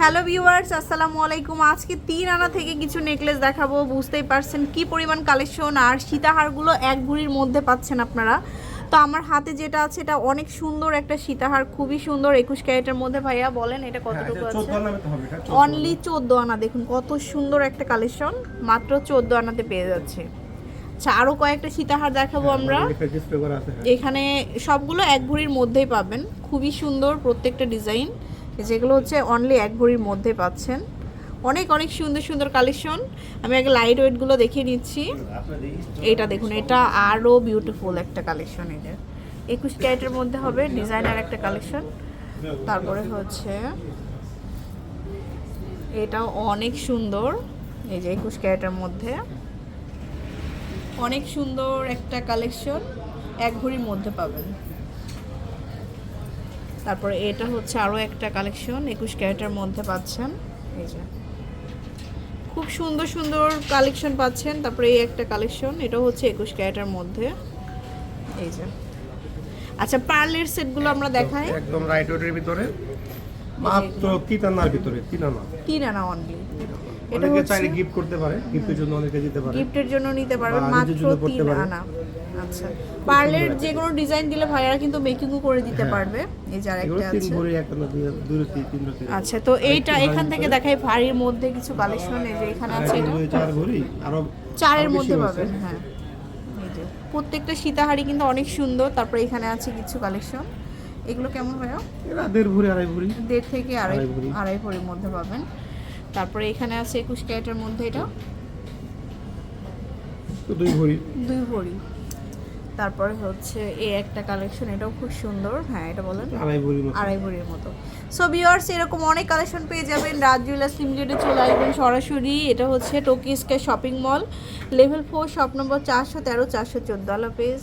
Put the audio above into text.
Hello viewers আসসালামু আলাইকুম। আজকে তিন আনা থেকে কিছু নেকলেস দেখাবো। বুঝতেই পারছেন কি পরিমাণ কালেকশন আর সীতাহারগুলো এক ভুড়ির মধ্যে পাচ্ছেন আপনারা। তো আমার হাতে যেটা আছে এটা অনেক সুন্দর একটা সীতাহার খুবই সুন্দর একুশ ক্যারেটের মধ্যে ভাইয়া বলেন এটা কতটুকু আছে? অনলি চোদ্দ আনা। দেখুন কত সুন্দর একটা কালেকশন মাত্র চোদ্দ আনাতে পেয়ে যাচ্ছে। আচ্ছা আরও কয়েকটা সীতাহার দেখাবো আমরা। এখানে সবগুলো এক ভরির মধ্যেই পাবেন খুবই সুন্দর প্রত্যেকটা ডিজাইন যেগুলো হচ্ছে অনলি এক ভরির মধ্যে পাচ্ছেন। অনেক অনেক সুন্দর সুন্দর কালেকশন আমি আগে লাইট ওয়েটগুলো দেখিয়ে নিচ্ছি। এটা দেখুন, এটা আরও বিউটিফুল একটা কালেকশন এটা। একুশ ক্যারেটের মধ্যে হবে ডিজাইনার একটা কালেকশন তারপরে হচ্ছে, এটাও অনেক সুন্দর। এই যে একুশ ক্যারেটের মধ্যে। অনেক সুন্দর একটা কালেকশন এক ঘড়ির মধ্যে পাবেন। তারপরে এটা হচ্ছে আরও একটা কালেকশন একুশ ক্যারেটের মধ্যে পাচ্ছেন। এই যে। খুব সুন্দর সুন্দর কালেকশন পাচ্ছেন। তারপরে এই একটা কালেকশন এটা হচ্ছে একুশ ক্যারেটের মধ্যে। এই যে। আচ্ছা পার্লের সেটগুলো আমরা দেখাই। একদম রাইট ওয়েটের ভিতরে। মাত্র তিন আনার ভিতরে তিন আনা তিন আনা অনলি এটা অনেকে হচ্ছে চাইলে গিফট করতে পারে গিফটের জন্য অনেকে দিতে পারে। গিফটের জন্য নিতে পারবেন মাত্র জন্য পড়তে আনা। আচ্ছা। পার্লের যে কোনো ডিজাইন দিলে ভাইয়ারা কিন্তু মেকিংও করে দিতে পারবে। এই যার একটা তিন আছে। ভরি দুই তিন তিন আচ্ছা তো এইটা এখান থেকে দেখাই ভারীর মধ্যে কিছু কালেকশন এই যে এখানে আছে এটা। চার ভরি আরও চারের মধ্যে। পাবেন হ্যাঁ। প্রত্যেকটা সীতাহারি কিন্তু অনেক সুন্দর। তারপরে এখানে আছে কিছু কালেকশন এগুলো কেমন ভাইয়া? এরা দেড় ভরি আড়াই ভরি দেড় থেকে আড়াই। আড়াই ভরির মধ্যে পাবেন। তারপরে এখানে আছে একুশ ক্যারেটের মধ্যে এটা। দুই ভরি। দুই ভরি। তারপরে হচ্ছে এই একটা কালেকশন এটাও খুব সুন্দর। হ্যাঁ এটা বলেন? আড়াই ভরি মতো। আড়াই ভরির মতো। সো ভিউয়ার্স এরকম অনেক কালেকশন পেয়ে যাবেন। রাজ জুয়েলার্স লিমিটেডে চলে আসবেন সরাসরি। এটা হচ্ছে Tokyo square shopping mall level four shop number চারশো তেরো চারশো চোদ্দ আলো পেজ